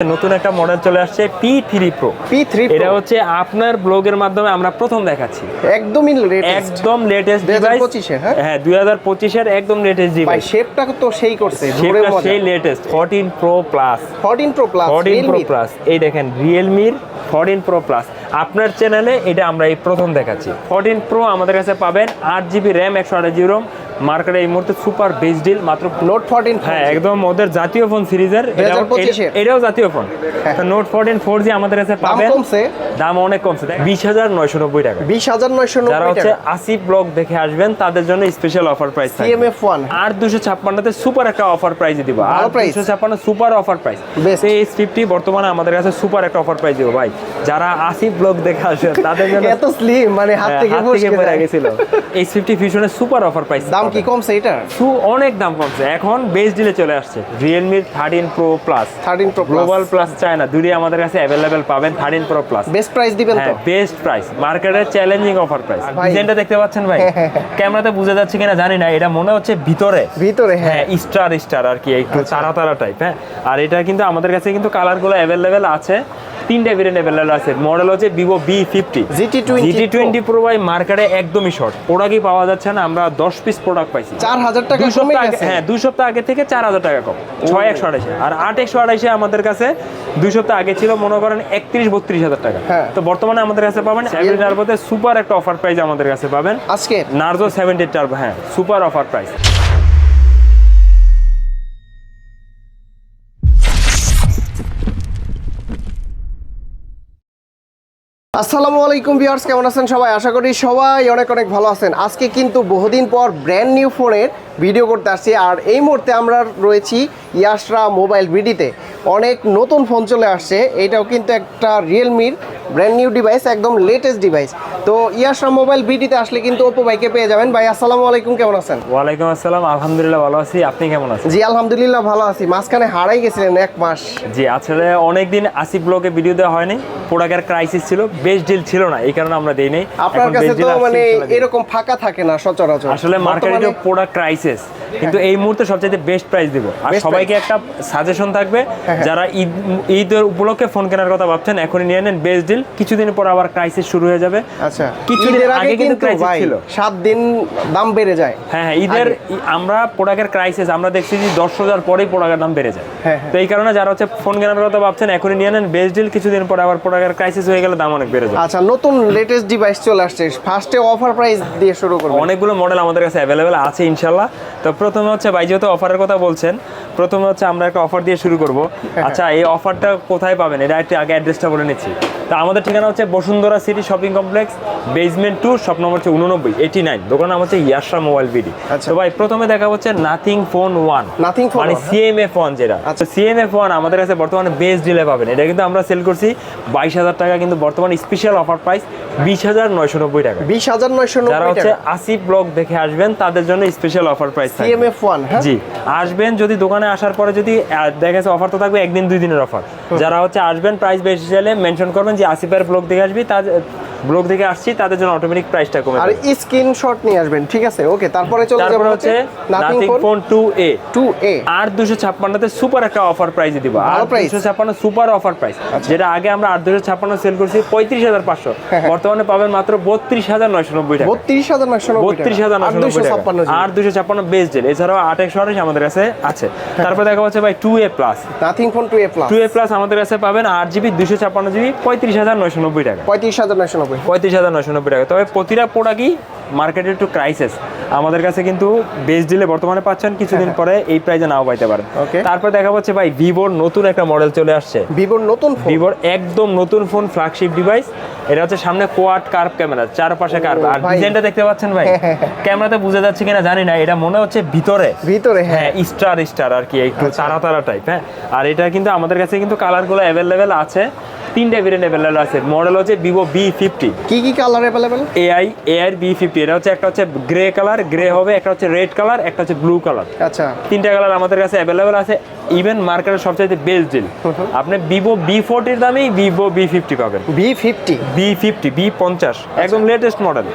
নতুন একটা মডেল চলে আসছে P three pro P three এটা হচ্ছে আপনার ব্লগের মাধ্যমে আমরা প্রথম দেখাচ্ছি। একদমই লেটেস্ট একদম লেটেস্ট 2025 ডিভাইস হ্যাঁ? হ্যাঁ দুই হাজার পঁচিশের একদম লেটেস্ট ভাই ডিভাইস শেপটা তো সেই করছে সেই latest fourteen pro plus 14 pro plus fourteen pro plus এই দেখেন রিয়েলমির ফোরটিন প্রো প্লাস আপনার চ্যানেলে এটা আমরা এই প্রথম দেখাচ্ছি। ফোরটিন প্রো আমাদের কাছে পাবেন আট জিবি র্যাম একশো আঠাশ জিবি রোম মার্কেটে এই মুহূর্তে সুপার বেস ডিল মাত্র নোট 14 হ্যাঁ একদম ওদের জাতীয় ফোন সিরিজের। এটাও জাতীয় phone. Note fourteen four G আমাদের কাছে পাবেন। দাম অনেক কমছে। বিশ হাজার নয়শো নব্বই টাকা। 20990 যারা হচ্ছে আসি ব্লগ দেখে আসবেন তাদের জন্য স্পেশাল অফার প্রাইস সিএমএফ 1 আর দুশো ছাপ্পান্নতে সুপার একটা অফার প্রাইস দিব। আর দুশো ছাপ্পান্ন super offer price. S fifty বর্তমানে আমাদের কাছে সুপার একটা অফার প্রাইস দিব ভাই। যারা আসি ব্লগ দেখে আসবেন তাদের জন্য এত স্লিম মানে হাত হ্যাঁ, থেকে পড়ে গেছিল। এইচ ফিফটি ফিউশনের সুপার অফার প্রাইস দাম কি কমছে এটার? অনেক দাম কমছে। এখন বেস ডিলে চলে আসছে। Realme thirteen pro plus 13 pro global plus China. দুটোই আমাদের কাছে অ্যাভেলেবেল পাবেন thirteen pro plus best price দিবেন তো? হ্যাঁ বেস্ট প্রাইস মার্কেটের চ্যালেঞ্জিং অফার প্রাইস ডিজাইনটা দেখতে পাচ্ছেন ভাই? ক্যামেরাতে বোঝা যাচ্ছে কিনা জানি না। এটা মনে হচ্ছে ভিতরে। ভিতরে হ্যাঁ। হ্যাঁ স্টার স্টার আর কি একটু তারা তারা টাইপ হ্যাঁ। আর এটা কিন্তু আমাদের কাছে কিন্তু কালারগুলো অ্যাভেলেবেল আছে। তিনটা ভেরিয়েন্ট অ্যাভেলেবেল আছে। মডেল হচ্ছে Vivo B fifty GT20 GT twenty pro ভাই মার্কেটে একদমই শর্ট প্রোডাক্টই পাওয়া যাচ্ছে না। আমরা দশ পিস প্রোডাক্ট পাইছি। 4000 টাকা কমে গেছে। হ্যাঁ দুই সপ্তাহ আগে থেকে চার হাজার টাকা কম। ছয় একশো আড়াইশে। আর আট একশো আড়াইশে আমাদের কাছে দুই সপ্তাহ আগে ছিল মনে করেন একত্রিশ বত্রিশ হাজার টাকা। হ্যাঁ। তো বর্তমানে আমাদের কাছে পাবেন সেভেন্টি টার্বোতে সুপার একটা অফার প্রাইস আমাদের কাছে পাবেন। আজকে নার্জো সেভেন্টি টার্বো হ্যাঁ সুপার অফার প্রাইস আসসালামু আলাইকুম ভিউয়ার্স, কেমন আছেন সবাই? আশা করি সবাই অনেক অনেক ভালো আছেন। আজকে কিন্তু বহুদিন পর ব্র্যান্ড নিউ ফোনের ভিডিও করতে আসছি। আর এই মুহূর্তে আমরা রয়েছি ইয়াসরা মোবাইল বিডিতে। অনেক নতুন ফোন চলে আসছে। এটাও কিন্তু একটা রিয়েলমির ব্র্যান্ড নিউ ডিভাইস একদম লেটেস্ট ডিভাইস তো ইয়াসরা মোবাইল বিডিতে আসলে কিন্তু ওপো ভাইকে পেয়ে যাবেন। ভাই আসসালামু আলাইকুম কেমন আছেন? ওয়ালাইকুম আসসালাম আলহামদুলিল্লাহ ভালো আছি। আপনি কেমন আছেন? জি আলহামদুলিল্লাহ ভালো আছি। মাঝখানে হারাই গেছিলেন এক মাস। জি আসলে অনেকদিন আসিফ ব্লগে ভিডিও দেওয়া হয়নি। প্রোডাক্টের ক্রাইসিস ছিল বেস্ট ডিল ছিল না এই কারণে আমরা দেই নাই। আপনার কাছে তো মানে এরকম ফাঁকা থাকে না সচরাচর। আসলে মার্কেটে প্রোডাক্ট ক্রাইসিস কিন্তু এই মুহূর্তে সবচেয়ে বেস্ট প্রাইস দিব। আর Best সবাইকে একটা সাজেশন থাকবে। হ্যাঁ। যারা ঈদ ঈদের উপলক্ষে ফোন কেনার কথা ভাবছেন এখনই নিয়ে নেন বেস্ট ডিল কিছুদিন পর আবার ক্রাইসিস শুরু হয়ে যাবে। আচ্ছা কিছুদিন আগে কিন্তু ভাই ছিল। সাত দিন দাম বেড়ে যায়। হ্যাঁ হ্যাঁ ঈদের আমরা প্রোডাক্টের ক্রাইসিস আমরা দেখছি যে দশ হাজার পরেই প্রোডাক্টের দাম বেড়ে যায়। হ্যাঁ, হ্যাঁ। তো এই কারণে যারা হচ্ছে ফোন কেনার কথা ভাবছেন এখনই নিয়ে নেন বেস্ট ডিল কিছুদিন পরে আবার প্রোডাক্টের ক্রাইসিস হয়ে গেলে দাম অনেক বেড়ে যায় আচ্ছা নতুন লেটেস্ট ডিভাইস চলে আসছে। ফার্স্টে অফার প্রাইস দিয়ে শুরু করব অনেকগুলো মডেল আমাদের কাছে অ্যাভেলেবেল আছে ইনশাল্লাহ। তো প্রথমে হচ্ছে ভাই যেহেতু অফারের কথা বলছেন প্রথমে হচ্ছে আমরা একটা অফার দিয়ে শুরু করব। আচ্ছা এই অফারটা কোথায় পাবেন? এটা একটু আগে অ্যাড্রেসটা বলে নিচ্ছি। তো আমাদের ঠিকানা হচ্ছে Bashundhara city shopping complex basement two shop নম্বর হচ্ছে উননব্বই এইটি নাইন দোকান নাম হচ্ছে ইয়াসরা মোবাইল বিডি আচ্ছা। তো ভাই প্রথমে দেখা হচ্ছে nothing phone one Nothing Phone মানে হ্যাঁ? সিএমএ ফোন যেটা। আচ্ছা। সিএমএ ফোন আমাদের কাছে বর্তমানে বেস্ট ডিলে পাবেন। এটা কিন্তু আমরা সেল করছি বাইশ হাজার টাকা কিন্তু বর্তমানে স্পেশাল অফার প্রাইস বিশ হাজার নয়শো নব্বই টাকা। বিশ হাজার নয়শো যারা হচ্ছে আসি ব্লগ দেখে আসবেন তাদের জন্য special offer price CMF one হ্যাঁ। জি। আসবেন যদি দোকানে আসার পরে যদি দেখা যাচ্ছে অফার তো থাকবে একদিন দুই দিনের অফার যারা হচ্ছে আসবেন প্রাইস বেশি চাইলে মেনশন করবেন যে আসিফের ব্লগ দেখে আসবি তার ব্লগ দেখে আসছি তাদের জন্য অটোমেটিক প্রাইসটা কমে আর স্ক্রিনশট নিয়ে আসবেন ঠিক আছে? ওকে তারপরে চলে যাব হচ্ছে nothing phone phone two A two A আর দুশো ছাপ্পান্নতে সুপার একটা অফার প্রাইস দিব। আর ভালো price। দুশো ছাপ্পান্ন সুপার অফার প্রাইস যেটা আগে আমরা আট দুশো ছাপ্পান্ন সেল করছি পঁয়ত্রিশ হাজার পাঁচশো। হ্যাঁ, হ্যাঁ। বর্তমানে পাবেন মাত্র বত্রিশ হাজার নয়শো নব্বই টাকা। বত্রিশ হাজার নয়শো নব্বই বত্রিশ হাজার আর দুশো ছাপ্পান্ন আর দুশো ছাপ্পান্ন বেস জেল এছাড়াও আট একশো আঠাশ আমাদের কাছে আছে। হ্যাঁ। তারপর দেখা যাচ্ছে ভাই two A plus nothing phone two A plus two A plus আমাদের কাছে পাবেন আট জিবি দুশো ছাপ্পান্ন জিবি পঁয়ত্রিশ হাজার নয়শো নব্বই টাকা। পঁয়ত্রিশ হাজার নয়শো নব্বই। পঁয়ত্রিশ হাজার নয়শো নব্বই টাকা। তবে প্রতিটা প্রোডাক্টই মার্কেটে একটু ক্রাইসিস আমাদের কাছে কিন্তু বেস দিলে বর্তমানে পাচ্ছেন কিছুদিন পরে এই প্রাইজে নাও পাইতে পারেন। হ্যাঁ, Okay. তারপর দেখা যাচ্ছে ভাই ভিভোর নতুন একটা মডেল চলে আসছে। ভিভোর নতুন ফোন ভিভোর একদম নতুন ফোন ফ্ল্যাগশিপ ডিভাইস এটা হচ্ছে সামনে কোয়াড কার্ভ ক্যামেরা চারপাশে কার্ভ আর। ডিজাইনটা দেখতে পাচ্ছেন ভাই? ক্যামেরাতে বোঝা যাচ্ছে কিনা জানি না এটা মনে হচ্ছে ভিতরে। ভিতরে হ্যাঁ। হ্যাঁ স্টার স্টার আর কি। একটু। তারা তারা টাইপ হ্যাঁ? আর এটা কিন্তু আমাদের কাছে কিন্তু কালারগুলো অ্যাভেলেবেল আছে। তিনটা ভেরিয়েন্ট অ্যাভেলেবেল আছে। মডেল হচ্ছে ভিভো বি ফিফটি কি কি colour available AI AI B fifty এটা হচ্ছে একটা হচ্ছে গ্রে কালার গ্রে হবে একটা হচ্ছে রেড কালার একটা হচ্ছে ব্লু কালার আচ্ছা। তিনটা কালার আমাদের কাছে অ্যাভেলেবেল আছে। ইভেন মার্কেটের সবচাইতে বেস্ট ডিল আপনি ভিভো বি ফোরটির দামেই ভিভো বি ফিফটি পাবেন। B fifty B fifty B পঞ্চাশ একদম লেটেস্ট মডেল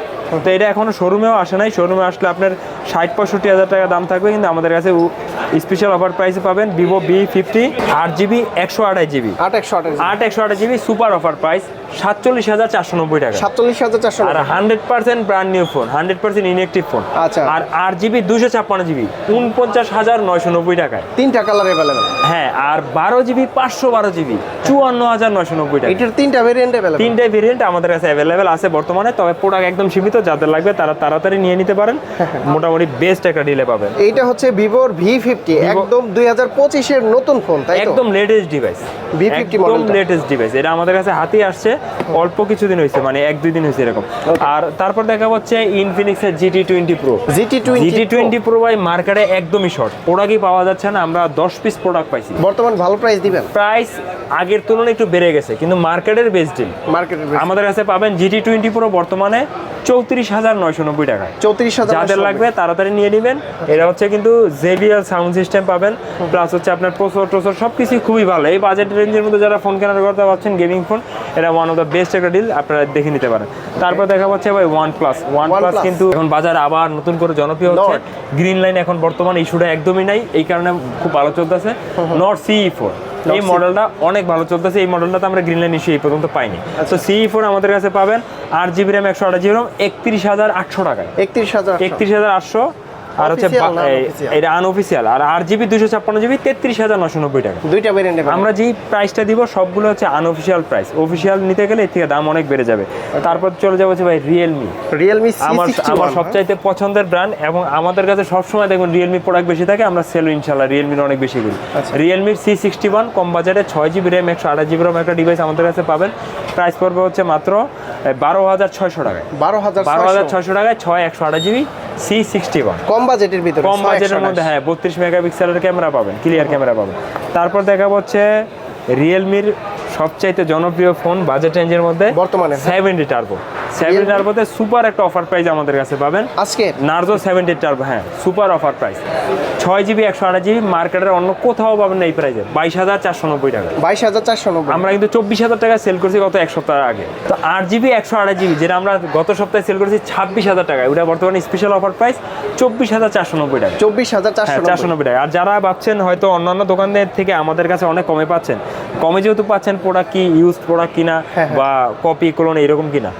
তো এটা এখনও শোরুমেও আসে নাই। শোরুমে আসলে আপনার ষাট পঁয়ষট্টি হাজার টাকা দাম থাকবে কিন্তু আমাদের কাছে স্পেশাল অফার প্রাইসে পাবেন ভিভো বি ফিফটি আট জিবি একশো আঠাশ জিবি আট একশো আট একশো আঠাশ জিবি সুপার অফার প্রাইস সাতচল্লিশ হাজার চারশো নব্বই টাকা। সাতচল্লিশ হাজার চারশো আর hundred percent brand new phone hundred percent inactive phone. আচ্ছা। আর আট জিবি দুশো ছাপ্পান্ন জিবি উনপঞ্চাশ হাজার নয়শো নব্বই টাকায়। তিনটা কালার অ্যাভেলেবেল হ্যাঁ আর বারো জিবি পাঁচশো বারো জিবি চুয়ান্ন হাজার নয়শো নব্বই টাকা এটার তিনটা ভেরিয়েন্ট অ্যাভেলেবেল তিনটে ভেরিয়েন্ট আমাদের কাছে অ্যাভেলেবেল আছে বর্তমানে তবে প্রোডাক্ট একদম সীমিত যাদের লাগবে তারা তাড়াতাড়ি নিয়ে নিতে পারেন। মোটামুটি বেস্ট একটা ডিলে পাবেন। এইটা হচ্ছে ভিভোর ভি ফিফটি একদম দুই হাজার পঁচিশের নতুন ফোন তাই একদম লেটেস্ট ডিভাইস V50 একদম লেটেস্ট ডিভাইস এটা আমাদের কাছে হাতেই আসছে অল্প কিছুদিন হয়েছে মানে এক দুই দিন হয়েছে এরকম। আর তারপর দেখা হচ্ছে ইনফিনিক্সের GT twenty pro GT GT twenty pro ভাই মার্কেটে একদমই শর্ট ওরা কি পাওয়া যাচ্ছে না আমরা দশ পিস প্রোডাক্ট পাইছি। বর্তমান ভালো প্রাইস দিবেন। প্রাইস আগের তুলনায় একটু বেড়ে গেছে কিন্তু মার্কেটের বেস্ট ডিল মার্কেটের আমাদের কাছে পাবেন জিটি টোয়েন্টি প্রো বর্তমানে চৌত্রিশ হাজার নয়শো নব্বই টাকায় চৌত্রিশ হাজার যাদের লাগবে তাড়াতাড়ি নিয়ে নেবেন। এটা হচ্ছে কিন্তু জেবিএল সাউন্ড সিস্টেম পাবেন। প্লাস হচ্ছে আপনার প্রসর টসর সব কিছুই খুবই ভালো। এই বাজেট রেঞ্জের মধ্যে যারা ফোন কেনার করতে পারছেন গেমিং ফোন এটা ওয়ান অফ দ্য বেস্ট একটা ডিল আপনারা দেখে নিতে পারেন। তারপর দেখা পাচ্ছে ভাই ওয়ান প্লাস ওয়ান প্লাস কিন্তু এখন বাজারে আবার নতুন করে জনপ্রিয় হচ্ছে। গ্রিন লাইন এখন বর্তমানে ইস্যুটা একদমই নাই। এই কারণে খুব ভালো চলতেছে। নট সিই ফোর এই মডেলটা অনেক ভালো চলতেছে। এই মডেলটা তো আমরা গ্রিন লাইন ইস্যু এই পর্যন্ত পাইনি। তো সিই ফোর আমাদের কাছে পাবেন। আট জিবি র্যাম একশো আট জিবি র্যাম একত্রিশ হাজার আটশো টাকায়। একত্রিশ হাজার একত্রিশ হাজার আটশো। আর হচ্ছে? এটা আনঅফিসিয়াল আর আট জিবি দুশো ছাপ্পান্ন জিবি তেত্রিশ হাজার নশো নব্বই টাকা। দুইটা ভেরিয়েন্ট আমরা যেই প্রাইসটা দিব সবগুলো হচ্ছে আনঅফিসিয়াল প্রাইস অফিসিয়াল নিতে গেলে এর থেকে দাম অনেক বেড়ে যাবে। তারপর চলে যাব হচ্ছে ভাই রিয়েলমি রিয়েলমি আমার আমার হ্যাঁ? সবচাইতে পছন্দের ব্র্যান্ড এবং আমাদের কাছে সবসময় দেখুন রিয়েলমি প্রোডাক্ট বেশি থাকে আমরা সেল ইনশাল্লাহ রিয়েলমির অনেক বেশি করি। রিয়েলমির সি সিক্সটি ওয়ান কম বাজারে ছয় জিবি র্যাম একশো আঠাশ জিবি র্যাম একটা ডিভাইস আমাদের কাছে পাবেন। প্রাইস পড়বে হচ্ছে মাত্র বারো হাজার ছয়শো টাকায়। বারো হাজার বারো হাজার ছয়শো টাকায় ছয় একশো আঠাশ জিবি সি সিক্সটি ওয়ান কম বাজেটের ভিতরে কম বাজেটের মধ্যে হ্যাঁ বত্রিশ মেগাপিক্সেলের ক্যামেরা পাবেন ক্লিয়ার ক্যামেরা পাবেন। তারপর দেখা হচ্ছে রিয়েলমির সবচাইতে জনপ্রিয় ফোন বাজেট রেঞ্জের মধ্যে বর্তমানে, হ্যাঁ। সেভেন্টি টার্বো সেভেন্টি টার্বোতে সুপার একটা অফার প্রাইস আমাদের কাছে পাবেন। আজকে? নার্জো সেভেন্টি টার্বো হ্যাঁ সুপার অফার প্রাইস ছয় জিবি একশো আঠাশ জিবি মার্কেটের অন্য কোথাও পাবেন না এই প্রাইসে বাইশ হাজার চারশো নব্বই টাকা। বাইশ হাজার চারশো নব্বই। আমরা কিন্তু চব্বিশ হাজার টাকা সেল করছি গত এক সপ্তাহ আগে। তো আট জিবি একশো আঠাশ জিবি যেটা আমরা গত সপ্তাহে সেল করেছি ছাব্বিশ হাজার টাকা ওটা বর্তমানে স্পেশাল অফার প্রাইস চব্বিশ হাজার চারশো নব্বই টাকা। চব্বিশ হাজার হ্যাঁ চারশো চারশো নব্বই টাকা। আর যারা ভাবছেন হয়তো অন্যান্য দোকানদের থেকে আমাদের কাছে অনেক কমে পাচ্ছেন কমে যেহেতু পাচ্ছেন প্রোডাক্ট কি ইউজ প্রোডাক্ট কিনা হ্যাঁ, হ্যাঁ। বা কপি কোলন এরকম কিনা?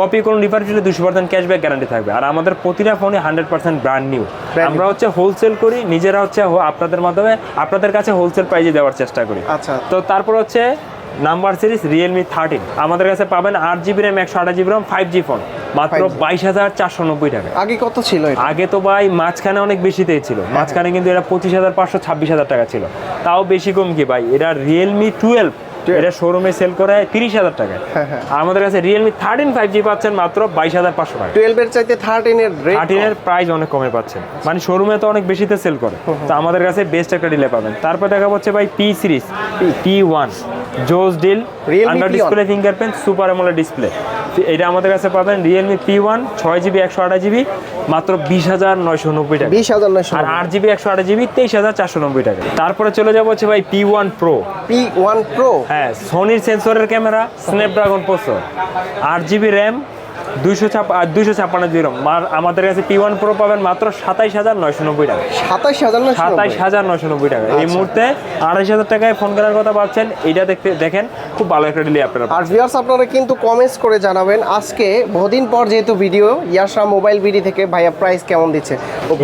কপি কোলন রিফার্বিশে দুশো পার্সেন্ট ক্যাশব্যাক গ্যারান্টি থাকবে। আর আমাদের প্রতিটা ফোনে হান্ড্রেড পার্সেন্ট ব্র্যান্ড নিউ আমরা হচ্ছে হোলসেল করি নিজেরা হচ্ছে আপনাদের মাধ্যমে আপনাদের কাছে হোলসেল প্রাইজে দেওয়ার চেষ্টা করি। আচ্ছা। তো তারপর হচ্ছে নাম্বার সিরিজ রিয়েলমি থার্টিন আমাদের কাছে পাবেন আট জিবি র্যাম একশো আঠাশ GB RAM five G phone মাত্র বাইশ হাজার চারশো নব্বই টাকা। আগে কত ছিল আগে তো ভাই মাঝখানে অনেক বেশিতেই ছিল। হ্যাঁ, মাঝখানে কিন্তু এটা পঁচিশ হাজার পাঁচশো ছাব্বিশ হাজার টাকা ছিল। তাও বেশি কম কি ভাই? এটা রিয়েলমি টুয়েলভ এটা শোরুমে সেল করে তিরিশ হাজার টাকায়। হ্যাঁ, হ্যাঁ। আর আমাদের কাছে রিয়েলমি থার্টিন ফাইভ জি পাচ্ছেন মাত্র বাইশ হাজার পাঁচশো টাকা টুয়েলভের চাইতে থার্টিনের রেট থার্টিনের প্রাইস অনেক কমে পাচ্ছেন। মানে শোরুমে তো অনেক বেশিতে সেল করে। তো আমাদের কাছে বেস্ট একটা ডিলে পাবেন। তারপর দেখা হচ্ছে ভাই পি সিরিজ পি ওয়ান জোস deal under display fingerprint super AMOLED display এটা আমাদের কাছে পাবেন রিয়েলমি পি ওয়ান ছয় জিবি একশো আঠাশ জিবি মাত্র বিশ হাজার নয়শো নব্বই টাকা। বিশ হাজার নয়শো আর আট জিবি একশো আঠাশ জিবি তেইশ হাজার চারশো নব্বই টাকা। তারপরে চলে যাব হচ্ছে ভাই P one pro P one pro হ্যাঁ সোনির সেন্সরের ক্যামেরা স্ন্যাপড্রাগন প্রসেসর আট জিবি র্যাম দুইশো ছাপ দুইশো ছাপ্পান্ন জিবি RAM। আমাদের কাছে পি ওয়ান প্রো পাবেন মাত্র সাতাইশ হাজার নয়শো নব্বই টাকা। সাতাইশ হাজার সাতাইশ হাজার নয়শো নব্বই টাকা। এই আচ্ছা। মুহূর্তে আড়াইশ হাজার টাকায় ফোন কেনার কথা ভাবছেন এটা দেখতে দেখেন খুব ভালো একটা ডিলে আপনারা আর ভিউয়ার্স আপনারা কিন্তু কমেন্টস করে জানাবেন আজকে বহুদিন পর যেহেতু ভিডিও ইয়াসা মোবাইল বিডি থেকে ভাইয়া প্রাইস কেমন দিচ্ছে?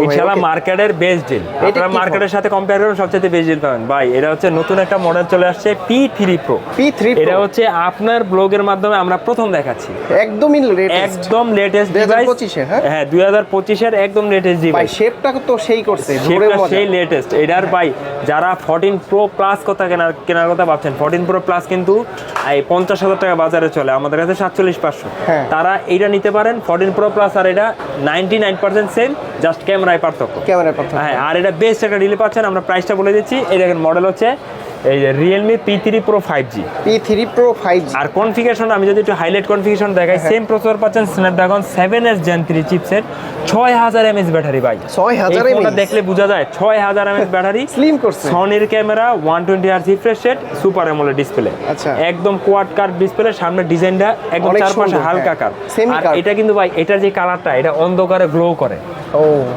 ইনশাআল্লাহ মার্কেটের বেস্ট ডিল আপনারা মার্কেটের সাথে কম্পেয়ার করুন সবচেয়ে বেস্ট ডিল পাবেন। ভাই এটা হচ্ছে নতুন একটা মডেল চলে আসছে P three pro P3 Pro। এটা হচ্ছে আপনার ব্লগের মাধ্যমে আমরা প্রথম দেখাচ্ছি। একদমই লেটেস্ট একদম লেটেস্ট ডিভাইস 2025 হ্যাঁ? হ্যাঁ দুই হাজার পঁচিশের একদম লেটেস্ট ভাই শেপটা তো সেই করছে মজা। সেই লেটেস্ট এটার ভাই যারা ফোরটিন প্রো প্লাস কথা কেনার কেনার কথা ভাবছেন ফোরটিন প্রো প্লাস কিন্তু এই পঞ্চাশ হাজার টাকা বাজারে চলে আমাদের কাছে সাতচল্লিশ পাঁচশো। হ্যাঁ। তারা এইটা নিতে পারেন ফোরটিন প্রো প্লাস আর এটা ninety nine percent same just ক্যামেরায় পার্থক্য। ক্যামেরা কথা হ্যাঁ আর এটা বেস্ট একটা ডিলে পাচ্ছেন আমরা প্রাইসটা বলে দিচ্ছি। এই দেখেন মডেল হচ্ছে এই Realme P three pro five G P three pro five আর কনফিগারেশন আমি যদি একটু হাইলাইট কনফিগারেশন দেখাই হ্যাঁ। সেম প্রসেসর পাচ্ছেন Snapdragon seven S Gen three chipset ছয় হাজার এমএস ব্যাটারি ভাই 6000 এই ফোনটা mAh? দেখলে বোঝা যায় ছয় হাজার এমএস ব্যাটারি স্লিম করছে সনির ক্যামেরা ওয়ান টোয়েন্টি আর refresh rate super AMOLED display আচ্ছা। একদম কোয়াড কার ডিসপ্লে সামনে ডিজাইনটা একদম চারপাশে হালকা হ্যাঁ। কার আর এটা কিন্তু ভাই এটা যে কালারটা এটা অন্ধকারে গ্লো করে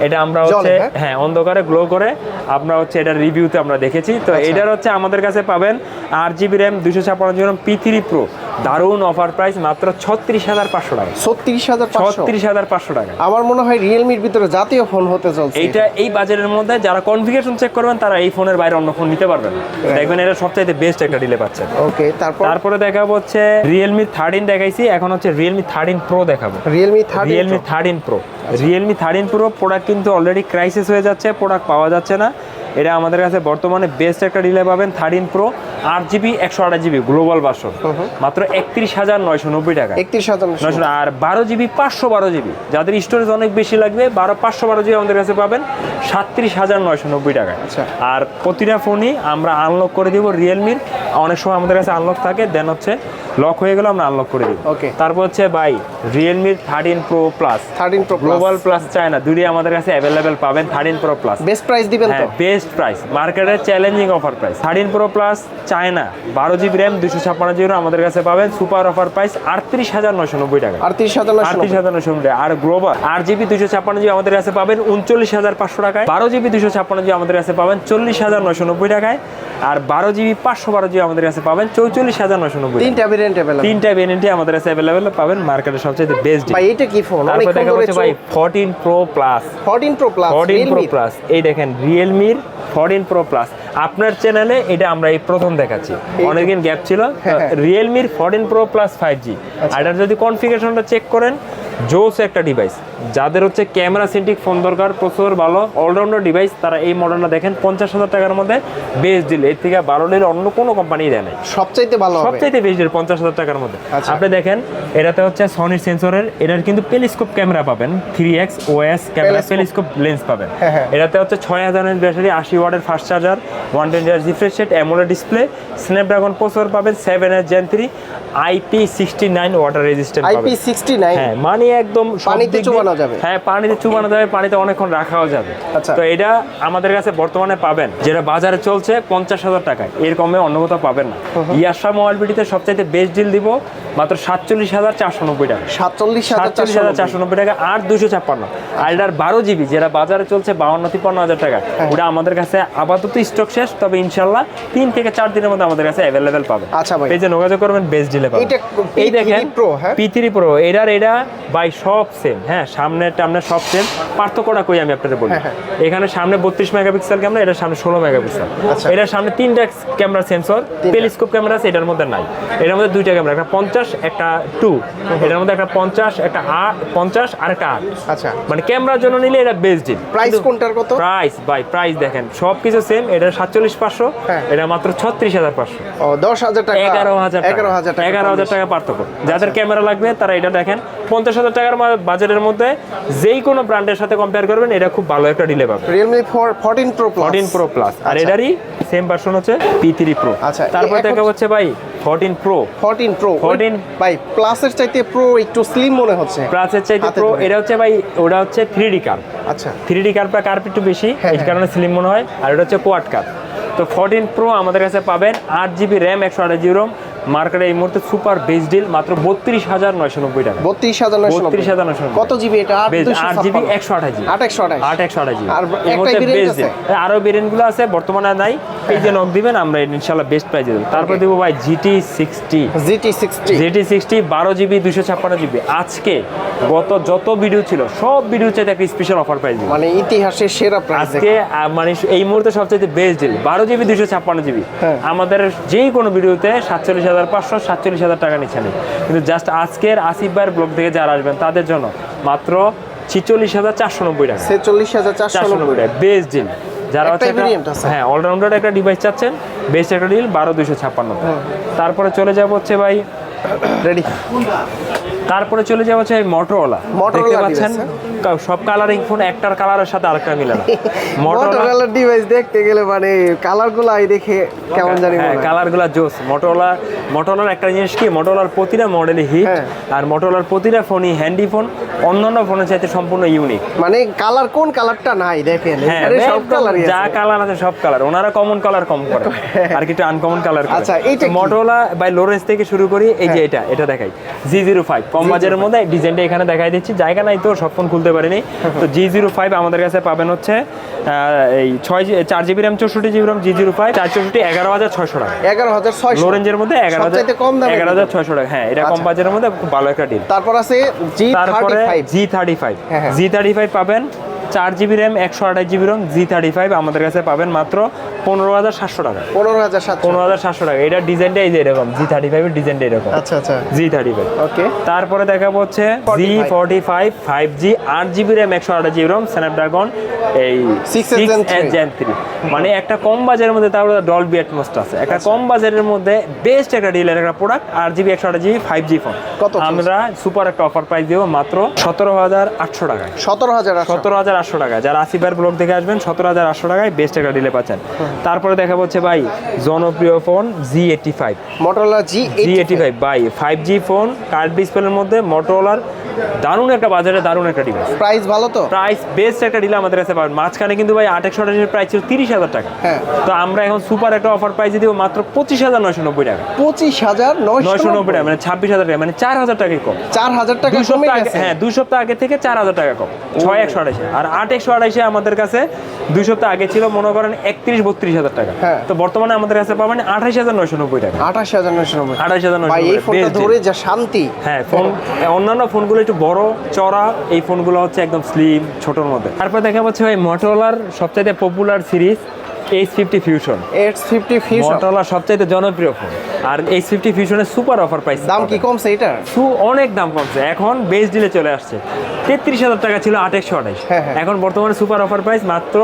এটা আমরা হচ্ছে হ্যাঁ? হ্যাঁ অন্ধকারে গ্লো করে আমরা হচ্ছে রিভিউতে আমরা দেখেছি। তো আচ্ছা। এটার হচ্ছে আমাদের কাছে পাবেন আট জিবি র্যাম দুশো ছাপ্পান্ন জিবি পি থ্রি প্রো দারুণ অফার প্রাইস মাত্র ছত্রিশ হাজার পাঁচশো টাকা। ছত্রিশ হাজার ছত্রিশ হাজার পাঁচশো টাকা। আমার মনে হয় রিয়েলমির ভিতরে জাতীয় ফোন হতে চলছে। এই বাজারের মধ্যে যারা কনফিগারেশন চেক করবেন তারা এই ফোনের বাইরে অন্য ফোন নিতে পারবেন। দেখবেন এটা সবচাইতে বেস্ট একটা ডিলে পাচ্ছেন ওকে তারপর? তারপরে দেখাবো হচ্ছে রিয়েলমি থার্টিন দেখাইছি এখন হচ্ছে রিয়েলমি থার্টিন প্রো দেখাবো। Realme Realme thirteen pro Realme thirteen pro product কিন্তু অলরেডি ক্রাইসিস হয়ে যাচ্ছে প্রোডাক্ট পাওয়া যাচ্ছে না। এটা আমাদের কাছে বর্তমানে বেস্ট একটা ডিলে পাবেন থার্টিন প্রো আট জিবি একশো আঠাশ জিবি গ্লোবাল ভার্সন মাত্র একত্রিশ হাজার নয়শো নব্বই টাকা একত্রিশ হাজার নয়শো আর বারো জিবি পাঁচশো বারো জিবি যাদের স্টোরেজ অনেক বেশি লাগবে বারো পাঁচশো বারো জিবি আমাদের কাছে পাবেন সাতত্রিশ হাজার নয়শো নব্বই টাকা আচ্ছা। আর প্রতিটা ফোনই আমরা আনলক করে দিব রিয়েলমির অনেক সময় আমাদের কাছে আনলক থাকে দেন হচ্ছে লক হয়ে গেলে আমরা আনলক করে দিব। ওকে তারপর হচ্ছে বাই রিয়েলমির thirteen pro plus thirteen pro global plus China দুটোই আমাদের কাছে অ্যাভেলেবেল পাবেন thirteen pro plus best price দিবেন হ্যাঁ বেস্ট প্রাইস মার্কেটের challenging offer price thirteen pro plus China বারো জিবি র্যাম দুশো ছাপ্পান্ন জিবি আমাদের কাছে পাবেন। সুপার অফার প্রাইস আটত্রিশ হাজার নয়শো নব্বই টাকা। আটত্রিশ হাজার আটত্রিশ হাজার নয়শো নব্বই আর গ্লোবাল আট জিবি দুশো ছাপ্পান্ন জিবি আমাদের কাছে পাবেন উনচল্লিশ হাজার পাঁচশো টাকায়। বারো জিবি দুশো ছাপ্পান্ন জিবি আমাদের কাছে পাবেন চল্লিশ হাজার নয়শো নব্বই টাকায়। আর বারো জিবি পাঁচশো বারো জিবি আমাদের কাছে পাবেন চৌচল্লিশ হাজার নয়শো নব্বই তিনটা ভেরিয়েন্ট তিনটা ভেরিয়েন্টই আমাদের কাছে অ্যাভেলেবেল পাবেন মার্কেটের সবচেয়ে বেস্ট ভাই এটা কি ফোন তারপর দেখা হচ্ছে ভাই fourteen pro plus 14 pro plus 14 pro plus এই দেখেন রিয়েলমির 14 প্রো প্লাস। আপনার চ্যানেলে এটা আমরা এই প্রথম দেখাচ্ছি। অনেকদিন গ্যাপ ছিল। হ্যাঁ, হ্যাঁ। রিয়েলমির 14 প্রো প্লাস ফাইভ জি আর যদি কনফিগারেশনটা চেক করেন জোস একটা ডিভাইস যাদের হচ্ছে ক্যামেরা সেন্টিক ফোন দরকার প্রচুর ভালো অলরাউন্ডার ডিভাইস তারা এই মডেলটা দেখেন পঞ্চাশ হাজার টাকার মধ্যে বেস্ট ডিল এর থেকে ভালো ডিল অন্য কোনো কোম্পানি দেয় নাই। সবচাইতে ভালো সবচাইতে বেশি ডিল পঞ্চাশ হাজার টাকার মধ্যে। আচ্ছা। আপনি দেখেন এটাতে হচ্ছে সনির সেন্সরের এটার কিন্তু টেলিস্কোপ ক্যামেরা পাবেন three X OS camera telescope lens পাবেন। হ্যাঁ, হ্যাঁ। এটাতে হচ্ছে ছয় হাজার ব্যাটারি আশি ওয়াটের ফাস্ট চার্জার ওয়ান টোয়েন্টি আর refresh rate AMOLED display Snapdragon processor পাবেন সেভেন এর Gen three IP sixty nine water resistant IP sixty nine হ্যাঁ মানে একদম পানিতে চুবানো যাবে। হ্যাঁ পানিতে চুবানো যাবে পানিতে অনেকক্ষণ রাখাও যাবে। আচ্ছা। তো এটা আমাদের কাছে বর্তমানে পাবেন যেটা বাজারে চলছে পঞ্চাশ হাজার টাকায়। এর কমে অন্য কোথাও পাবেন না। ইয়াসা মোবাইল বিটিতে সবচাইতে বেস্ট ডিল দিব মাত্র সাতচল্লিশ হাজার চারশো নব্বই টাকা। সাতচল্লিশ সাতচল্লিশ হাজার চারশো নব্বই টাকা আর দুশো ছাপ্পান্ন। আর এটার বারো জিবি যেটা বাজারে চলছে বাউন্ন তিপ্পান্ন হাজার টাকা। হ্যাঁ। ওটা আমাদের কাছে আপাতত স্টক শেষ তবে ইনশাল্লাহ তিন থেকে চার দিনের মধ্যে আমাদের কাছে অ্যাভেলেবেল পাবে আচ্ছা ভাই। পেজে যোগাযোগ করবেন বেস্ট ডিলে পাবেন। এই দেখেন Pro, হ্যাঁ? পি থ্রি প্রো এটার এটা বাই সব সেম হ্যাঁ সামনে টামনে সব সেম পার্থক্যটা কই আমি আপনাদের বলি? হ্যাঁ, হ্যাঁ। এখানে সামনে বত্রিশ মেগাপিক্সেল ক্যামেরা এটার সামনে ষোলো মেগাপিক্সেল। আচ্ছা। এটার সামনে তিনটা ক্যামেরা সেন্সর টেলিস্কোপ ক্যামেরা আছে এটার মধ্যে নাই। এটার মধ্যে দুইটা ক্যামেরা একটা পঞ্চাশ একটা টু এটার মধ্যে একটা পঞ্চাশ একটা আট পঞ্চাশ আর একটা আট। আচ্ছা। মানে ক্যামেরার জন্য নিলে এটা বেস্ট ডিল প্রাইস কোনটার কত? প্রাইস বাই প্রাইস দেখেন। সব কিছু সেম এটা সাতচল্লিশ পাঁচশো হ্যাঁ। এটা মাত্র ছত্রিশ হাজার পাঁচশো। ও দশ হাজার টাকা। এগারো হাজার এগারো হাজার টাকা এগারো হাজার টাকা পার্থক্য। যাদের ক্যামেরা লাগবে তারা এটা দেখেন পঞ্চাশ হাজার টাকার বাজারের মধ্যে যেই কোনো ব্র্যান্ডের সাথে কম্পেয়ার করবেন এটা খুব ভালো একটা ডিলে পাবে। বেশি। Realme 4 14 Pro Plus fourteen pro plus আর আচ্ছা। এটারই সেম ভার্সন হচ্ছে পি থ্রি প্রো আচ্ছা, তারপর দেখা হচ্ছে ভাই ফোরটিন প্রো 14 Pro 14 ভাই প্লাসের চাইতে প্রো একটু স্লিম মনে হচ্ছে। প্লাসের চাইতে প্রো এটা হচ্ছে ভাই ওটা হচ্ছে থ্রি ডি কার আচ্ছা। থ্রি ডি কার্পটা কার্প একটু বেশি হ্যাঁ, এই হ্যাঁ। কারণে স্লিম মনে হয়। আর এটা হচ্ছে কোয়াড কার তো ফোরটিন প্রো আমাদের কাছে পাবেন আট জিবি র্যাম একশো আঠাশ জিবি রোম মার্কেটে এই মুহূর্তে সুপার বেস্ট ডিল মাত্র বত্রিশ হাজার নয়শো নব্বই টাকা। বত্রিশ হাজার বত্রিশ হাজার নয়শো কত জিবি এটা? আট জিবি একশো আঠাশ জিবি। আট একশো আঠাশ। আট একশো আঠাশ জিবি। আর আরও ভেরিয়েন্টগুলো আছে বর্তমানে নাই। যে নক দিবেন আমরা ইনশাল্লাহ বেস্ট প্রাইস দেবো। তারপর দেবো ভাই GT sixty GT sixty GT sixty বারো জিবি দুশো ছাপ্পান্ন জিবি আজকে গত যত ভিডিও ছিল সব ভিডিও চাইতে একটা স্পেশাল অফার প্রাইস দিব। মানে ইতিহাসের সেরা প্রাইস আজকে মানে এই মুহূর্তে সবচেয়ে বেস্ট ডিল বারো জিবি দুশো ছাপ্পান্ন জিবি হ্যাঁ। আমাদের যেই কোনো ভিডিওতে সাতচল্লিশ হাজার পাঁচশো সাতচল্লিশ হাজার টাকা নিচ্ছে নেই। কিন্তু জাস্ট আজকের আসিফ ভাইয়ের ব্লগ থেকে যারা আসবেন তাদের জন্য মাত্র ছিচল্লিশ হাজার চারশো নব্বই টাকা। ছেচল্লিশ হাজার চারশো নব্বই। টাকা। বেস্ট ডিল যারা হচ্ছে হ্যাঁ অলরাউন্ডার একটা ডিভাইস চাচ্ছেন বেশ একটা ডিল বারো দুশো ছাপ্পান্ন। তারপরে চলে যাব হচ্ছে ভাই রেডি তারপরে চলে যাওয়া হচ্ছে মোটরওয়ালা দেখতে পাচ্ছেন? সব কালারিং ফোন একটার কালারের সাথে আরেকটা মিলে না। মোটরওয়ালা ডিভাইস দেখতে গেলে মানে কালারগুলো আই দেখে কেমন জানি হ্যাঁ মনে হয়। কালারগুলো জোস। মোটরোলা মোটরোলার একটা জিনিস কি? মোটরোলার প্রতিটা মডেলই হিট হ্যাঁ। আর মোটরোলার প্রতিটা ফোনই হ্যান্ডি ফোন অন্যান্য ফোনের চাইতে সম্পূর্ণ ইউনিক মানে কালার কোন কালারটা নাই দেখেন। হ্যাঁ সব কালারই যা কালার আছে সব কালার ওনারা কমন কালার কম করে। আর কিছু আনকমন কালার আচ্ছা, এইটা কি? মোটরোলা বাই লোরেন্স থেকে শুরু করি। এই যে এটা এটা দেখাই। জি জিরো ফাইভ কম বাজারের মধ্যে ডিজাইনটা এখানে দেখাই দিচ্ছি। জায়গা নাই তো সব ফোন খুলতে পারিনি। তো জি জিরো ফাইভ আমাদের কাছে পাবেন হচ্ছে এই ছয় চার জিবি র্যাম চৌষট্টি GB RAM G zero five চার চৌষট্টি এগারো হাজার ছয়শো টাকা। এগারো হাজার ছয়শো। লোরেঞ্জের মধ্যে এগারো হাজার কম দাম এগারো হাজার ছয়শো টাকা। হ্যাঁ এটা কম আচ্ছা। বাজারের মধ্যে খুব ভালো একটা ডিল তারপর আছে জি থার্টি তারপরে five G thirty five. G thirty five পাবেন চার জিবি র্যাম একশো আঠাশ GB RAM G thirty five আমাদের কাছে পাবেন মাত্র পনেরো হাজার সাতশো টাকা। পনেরো হাজার সাতশো। পনেরো হাজার সাতশো টাকা। এটা ডিজাইনটা এই যে এরকম জি থার্টি ফাইভের ডিজাইনটা এরকম। আচ্ছা আচ্ছা। G thirty five. ওকে। তারপরে দেখাবো হচ্ছে G 45 forty five five G আট জিবি র্যাম একশো আঠাশ জিবি র্যাম স্ন্যাপড্রাগন এই 6 এর Gen 3 জেন থ্রি মানে একটা কম বাজারের মধ্যে তারপরে ডলবি অ্যাটমোস্ট আছে। একটা আচ্ছা। কম বাজারের মধ্যে বেস্ট একটা ডিলের একটা প্রোডাক্ট আট জিবি একশো আঠাশ জিবি ফাইভ জি ফোন কত আমরা সুপার একটা অফার প্রাইস দেবো মাত্র সতেরো হাজার আটশো টাকায়। সতেরো হাজার সতেরো হাজার আটশো টাকা। যারা আসিফার ব্লক থেকে আসবেন সতেরো হাজার আটশো টাকায় বেস্ট একটা ডিলে পাচ্ছেন। তারপরে দেখা হচ্ছে ভাই জনপ্রিয় phone G eighty five Motorola G G eighty five by five G phone curved ডিসপ্লের মধ্যে মোটরোলার দারুণ একটা বাজারে দারুণ একটা ডিভাইস প্রাইস ভালো তো? প্রাইস বেস্ট একটা ডিলে আমাদের কাছে পাবেন। মাঝখানে কিন্তু ভাই আট একশো আঠাশের প্রাইস ছিল তিরিশ হাজার টাকা। হ্যাঁ। তো আমরা এখন সুপার একটা অফার প্রাইস দিব মাত্র পঁচিশ হাজার নয়শো নব্বই টাকা। পঁচিশ হাজার নয়শো নব্বই টাকা মানে ছাব্বিশ হাজার টাকা মানে চার হাজার টাকাই কম। চার হাজার টাকা সপ্তাহ আগে হ্যাঁ দুই সপ্তাহ আগে থেকে চার হাজার টাকা কম। ছয় একশো আড়াইশে। আর আট একশো আড়াইশে আমাদের কাছে দুই সপ্তাহ আগে ছিল মনে করেন একত্রিশ বত্রিশ হাজার টাকা। হ্যাঁ। তো বর্তমানে আমাদের কাছে পাবেন আঠাশ হাজার নয়শো নব্বই টাকা। আঠাশ হাজার নয়শো নব্বই। আঠাশ হাজার নয়শো ভাই এই ফোনটা ধরে যা শান্তি। হ্যাঁ ফোন অন্যান্য ফোনগুলো একটু বড় চড়া এই ফোনগুলো হচ্ছে একদম স্লিম ছোটোর মধ্যে। তারপর দেখা যাচ্ছে ভাই মটোলার সবচাইতে popular series edge fifty fusion edge fifty fusion Motorola সবচাইতে জনপ্রিয় ফোন আর এইচ ফিফটি ফিউশনের সুপার অফার প্রাইস দাম কি কমছে এটার? সু অনেক দাম কমছে। এখন বেস ডিলে চলে আসছে। তেত্রিশ হাজার টাকা ছিল আঠাইশ হ্যাঁ, হ্যাঁ। এখন বর্তমানে সুপার অফার প্রাইস মাত্র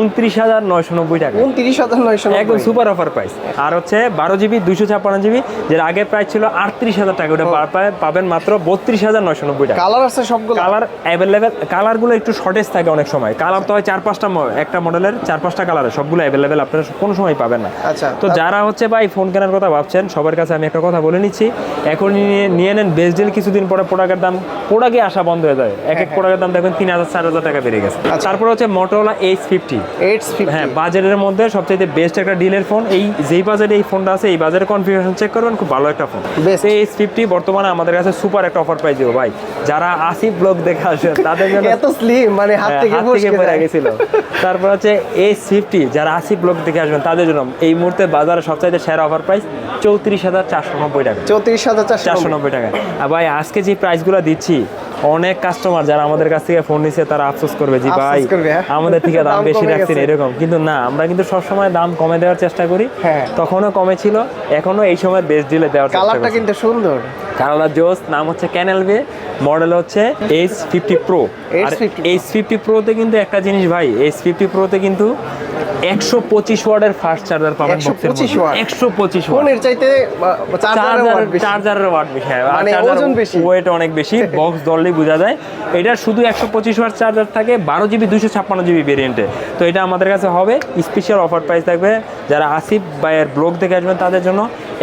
উনত্রিশ হাজার নয়শো নব্বই টাকা। উনত্রিশ হাজার নয়শো একদম সুপার অফার প্রাইস আর হচ্ছে বারো জিবি দুশো ছাপ্পান্ন জিবি যের আগে প্রাইস ছিল আটত্রিশ হাজার টাকা। ওটা পাবেন মাত্র বত্রিশ হাজার নয়শো নব্বই টাকা। কালার আছে সবগুলো? কালার অ্যাভেলেবেল কালারগুলো একটু শর্টেজ থাকে অনেক সময়। কালার তো হয় চার পাঁচটা একটা মডেলের চার পাঁচটা কালারের সবগুলো অ্যাভেলেবেল আপনারা কোনো সময় পাবেন না। আচ্ছা, তো যারা হচ্ছে ভাই ফোন কেনার কথা ভাবছেন সবার কাছে আমি একটা কথা বলে নিচ্ছি। এখন নিয়ে নিয়ে নেন বেস্ট ডিল কিছুদিন পরে প্রোডাক্টের দাম প্রোডাক্টে আসা বন্ধ হয়ে যায়। এক এক প্রোডাক্টের দাম দেখবেন তিন হাজার চার হাজার টাকা বেড়ে গেছে। আচ্ছা। তারপর হচ্ছে মোটরোলা এইচ ফিফটি হ্যাঁ বাজারের মধ্যে সবচেয়ে বেস্ট একটা ডিলের ফোন এই যেই বাজারে এই ফোনটা আছে এই বাজারের কনফিগারেশন চেক করবেন খুব ভালো একটা ফোন. এইচ ফিফটি বর্তমানে আমাদের কাছে সুপার একটা অফার পাই ভাই। যারা আসিফ ব্লগ দেখে আসেন তাদের জন্য এত স্লিম মানে হাত হ্যাঁ, থেকে পড়ে গেছিল। তারপর হচ্ছে এই ফিফটি যারা আসিফ ব্লগ দেখে আসবেন তাদের জন্য এই মুহূর্তে বাজারে সবচাইতে সেরা অফার প্রাইস চৌত্রিশ হাজার চারশো নব্বই টাকা। চৌত্রিশ হাজার চারশো নব্বই। টাকা। আর ভাই আজকে যে প্রাইসগুলো দিচ্ছি অনেক কাস্টমার যারা আমাদের কাছ থেকে ফোন নিচ্ছে তারা আফসোস করবে যে ভাই হ্যাঁ। আমাদের থেকে দাম বেশি রাখছেন এরকম। কিন্তু না আমরা কিন্তু সবসময় দাম কমে দেওয়ার চেষ্টা করি। হ্যাঁ। তখনও কমে ছিল এখনও এই সময় বেস্ট ডিলে দেওয়ার চেষ্টা কালারটা কিন্তু সুন্দর। কারোলা জোস নাম হচ্ছে ক্যানেল বে মডেল হচ্ছে এইচ ফিফটি প্রো আর এইচ ফিফটি প্রোতে কিন্তু একটা জিনিস ভাই এইচ ফিফটি প্রোতে কিন্তু একশো পঁচিশ ওয়ার্ডের ফাস্ট চার্জার পাবেন 125 watt? একশো পঁচিশ ওয়াট ফোনের চাইতে চার্জারের ওয়াট বেশি। ওয়াট বেশি হ্যাঁ মানে অনেক বেশি বক্স ধরলেই বোঝা যায়। এটার শুধু একশো পঁচিশ ওয়াট চার্জার থাকে বারো জিবি দুশো ছাপ্পান্ন জিবি ভেরিয়েন্টে তো এটা আমাদের কাছে হবে স্পেশাল অফার প্রাইস থাকবে। যারা আসিফ বা এর ব্লগ দেখে আসবেন তাদের জন্য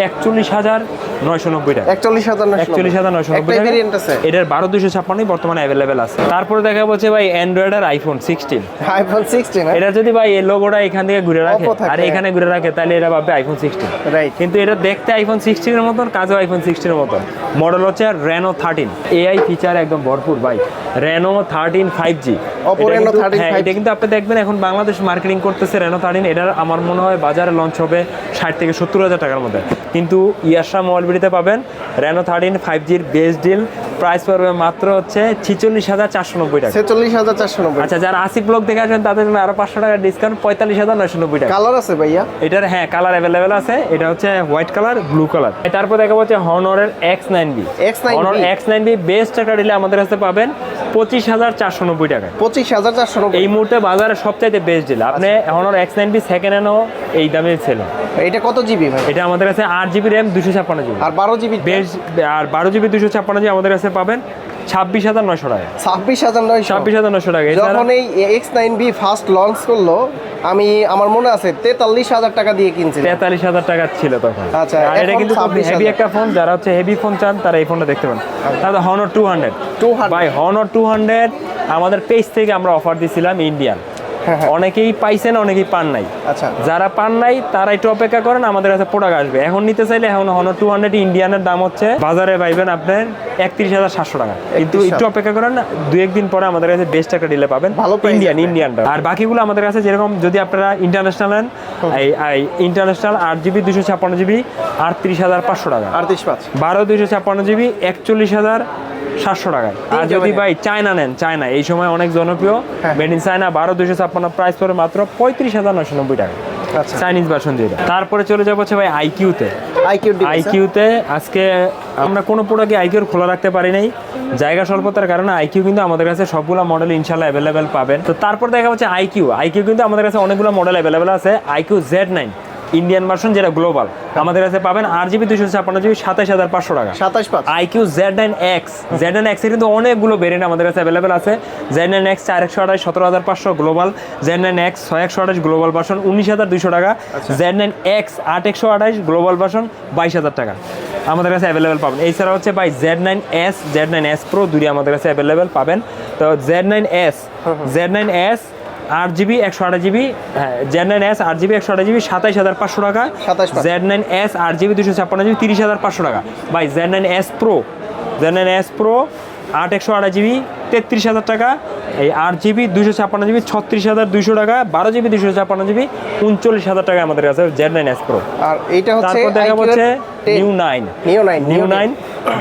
একচল্লিশ হাজার নয়শো নব্বই টাকা। একচল্লিশ হাজার নয়শো একচল্লিশ হাজার নয়শো নব্বই একটাই ভেরিয়েন্ট আছে। এটার বারো দুশো ছাপ্পান্নই বর্তমানে অ্যাভেলেবেল আছে। তারপরে দেখা বলছে ভাই অ্যান্ড্রয়েড আর আইফোন সিক্সটিন আইফোন সিক্সটিন এটা যদি ভাই এই লোগোটা এখান থেকে ঘুরে রাখে আর এখানে ঘুরে রাখে তাহলে এটা ভাববে আইফোন সিক্সটিন রাইট কিন্তু এটা দেখতে আইফোন সিক্সটিনের মতন কাজও আইফোন সিক্সটিনের মতন। মডেল হচ্ছে রেনো থার্টিন এআই ফিচার একদম ভরপুর ভাই। রেনো থার্টিন ফাইভ জি 13 5G এটা কিন্তু আপনি দেখবেন এখন বাংলাদেশ মার্কেটিং করতেছে রেনো থার্টিন এটার আমার মনে হয় বাজারে লঞ্চ হবে ষাট থেকে সত্তর হাজার টাকার মধ্যে। কিন্তু ইয়াসা মোবাইল পাবেন রেনো থার্টিন ফাইভ জির বেস্ট ডিল প্রাইস পড়বে মাত্র হচ্ছে ছিচল্লিশ হাজার চারশো নব্বই টাকা। ছেচল্লিশ হাজার চারশো নব্বই আচ্ছা যারা আসিফ ব্লগ দেখে আসবেন তাদের জন্য আরও পাঁচশো টাকা ডিসকাউন্ট পঁয়তাল্লিশ হাজার নয়শো নব্বই টাকা। কালার আছে ভাইয়া? এটার হ্যাঁ কালার অ্যাভেলেবেল আছে। এটা হচ্ছে হোয়াইট কালার ব্লু কালার তারপর দেখা হচ্ছে হনরের X nine B X9B Honor X nine B best একটা দিলে আমাদের কাছে পাবেন পঁচিশ হাজার চারশো নব্বই টাকায় পঁচিশ হাজার চারশো এই মুহূর্তে বাজারে সবচাইতে বেস্ট ডিল আপনি Honor X nine B second হ্যান্ডও এই দামে ছিল এটা কত জিবি ভাই? এটা আমাদের কাছে আট জিবি র্যাম দুশো ছাপ্পান্ন জিবি আর বারো জিবি বেস্ট আর বারো জিবি দুশো ছাপ্পান্ন জিবি আমাদের কাছে পাবেন ছাব্বিশ হাজার নয়শো টাকা। ছাব্বিশ হাজার নয়শো। ছাব্বিশ হাজার নয়শো টাকা। যখন এই X nine B first launch করল আমি আমার মনে আছে তেতাল্লিশ হাজার টাকা দিয়ে কিনছি তেতাল্লিশ হাজার টাকা ছিল তখন। আচ্ছা, এটা কিন্তু খুব 26,000 হেভি একটা ফোন যারা হচ্ছে হেভি ফোন চান তারা এই ফোনটা দেখতে পান তাহলে হনর টু হান্ড্রেড 200 ভাই হনর টু হান্ড্রেড আমাদের পেজ থেকে আমরা অফার দিয়েছিলাম ইন্ডিয়ান। অনেকেই পাইছেন অনেকেই পান নাই। আচ্ছা। যারা পান নাই তারা একটু অপেক্ষা করেন আমাদের কাছে প্রোডাক্ট আসবে। এখন নিতে চাইলে এখন হনো টু হান্ড্রেড ইন্ডিয়ানের দাম হচ্ছে বাজারে পাইবেন আপনার একত্রিশ হাজার সাতশো টাকা। কিন্তু একটু অপেক্ষা করেন দু একদিন পরে আমাদের কাছে বেস্ট একটা ডিলে পাবেন ভালো ইন্ডিয়ান আছে। ইন্ডিয়ানটা আর বাকিগুলো আমাদের কাছে যেরকম যদি আপনারা ইন্টারন্যাশনাল নেন এই ইন্টারন্যাশনাল আট জিবি দুশো ছাপ্পান্ন জিবি আটত্রিশ হাজার পাঁচশো টাকা। আটত্রিশ পাঁচ। বারো দুইশো ছাপ্পান্ন জিবি একচল্লিশ হাজার সাতশো টাকায়। আর যদি ভাই চায়না নেন চায়না এই সময় অনেক জনপ্রিয়। মেড ইন চায়না বারো দুইশো ছাপ্পান্ন প্রাইস পড়ে মাত্র পঁয়ত্রিশ হাজার নশো নব্বই টাকা। আচ্ছা। চাইনিজ ভার্সন যেটা তারপরে চলে যাব হচ্ছে ভাই আইকিউতে আইকিউ আইকিউতে আজকে আমরা কোনো প্রোডাক্টে আইকিউর খোলা রাখতে পারি নাই। জায়গা স্বল্পতার কারণে আইকিউ কিন্তু আমাদের কাছে সবগুলো মডেল ইনশাল্লাহ অ্যাভেলেবেল পাবেন। তো তারপর দেখা হচ্ছে আইকিউ আইকিউ কিন্তু আমাদের কাছে অনেকগুলো মডেল অ্যাভেলেবেল আছে। IQOO Z nine Indian version যেটা গ্লোবাল আমাদের কাছে পাবেন আট জিবি দুশো ছাপ্পান্ন জিবি সাতাশ হাজার পাঁচশো টাকা। সাতাশ পাঁচ। IQOO Z nine X Z nine এক্সের কিন্তু অনেকগুলো ভেরিয়েন্ট আমাদের কাছে অ্যাভেলেবেল আছে। জেড নাইন এক্স চার একশো আঠাশ সতেরো হাজার পাঁচশো গ্লোবাল জেড নাইন এক্স ছয় একশো আঠাশ গ্লোবাল ভার্সন উনিশ হাজার দুশো টাকা। জেড নাইন এক্স আট একশো আঠাশ গ্লোবাল ভার্সন বাইশ হাজার টাকা আমাদের কাছে অ্যাভেলেবেল পাবেন। এছাড়া হচ্ছে by Z nine S Z nine S pro দুটি আমাদের কাছে অ্যাভেলেবেল পাবেন। তো Z nine S Z nine S আট জিবি একশো আট জিবি হ্যাঁ জেড নাইন এস আট জিবি একশো আট জিবি সাতাইশ হাজার পাঁচশো টাকা। জেড নাইন এস আট জিবি দুশো ছাপ্পান্ন জিবি তিরিশ হাজার পাঁচশো টাকা। ভাই Z nine S pro Z nine S pro আট একশো আট জিবি তেত্রিশ হাজার টাকা। এই আট জিবি দুশো ছাপ্পান্ন জিবি ছত্রিশ হাজার দুশো টাকা বারো জিবি দুশো ছাপ্পান্ন জিবি উনচল্লিশ হাজার টাকা আমাদের কাছে জেড নাইন এস প্রো আর এইটা হচ্ছে দেখা হচ্ছে new nine new nine new nine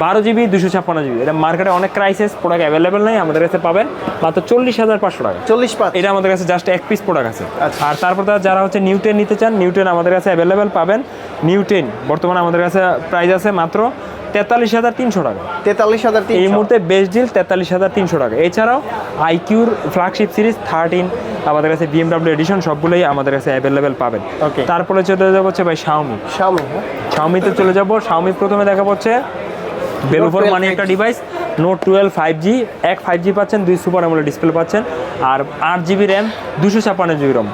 বারো জিবি দুশো ছাপ্পান্ন জিবি। এটা মার্কেটে অনেক ক্রাইসিস প্রোডাক্ট অ্যাভেলেবেল নেই আমাদের কাছে পাবেন মাত্র চল্লিশ হাজার পাঁচশো টাকা। চল্লিশ পাঁচ। এটা আমাদের কাছে জাস্ট এক পিস প্রোডাক্ট আছে। আচ্ছা। আর তারপর তারা যারা হচ্ছে নিউটেন নিতে চান নিউটেন আমাদের কাছে অ্যাভেলেবেল পাবেন। নিউটেন বর্তমানে আমাদের কাছে প্রাইস আছে মাত্র তেতাল্লিশ হাজার তিনশো টাকা। তেতাল্লিশ হাজার এই মুহূর্তে বেস্ট ডিল তেতাল্লিশ হাজার তিনশো টাকা। এছাড়াও আইকিউর ফ্ল্যাগশিপ সিরিজ থার্টিন আমাদের কাছে বিএমডাব্লিউ এডিশন সবগুলোই আমাদের কাছে অ্যাভেলেবেল পাবেন। ওকে তারপরে চলে যাব হচ্ছে ভাই শাওমি শাওমি শাওমিতে চলে যাব শাওমি প্রথমে দেখা হচ্ছে বেলুফোর 12 মানে একটা device note twelve five G এক ফাইভ জি পাচ্ছেন দুই সুপার আমলে ডিসপ্লে পাচ্ছেন আর আট জিবি র্যাম দুশো ছাপ্পান্ন জিবি রম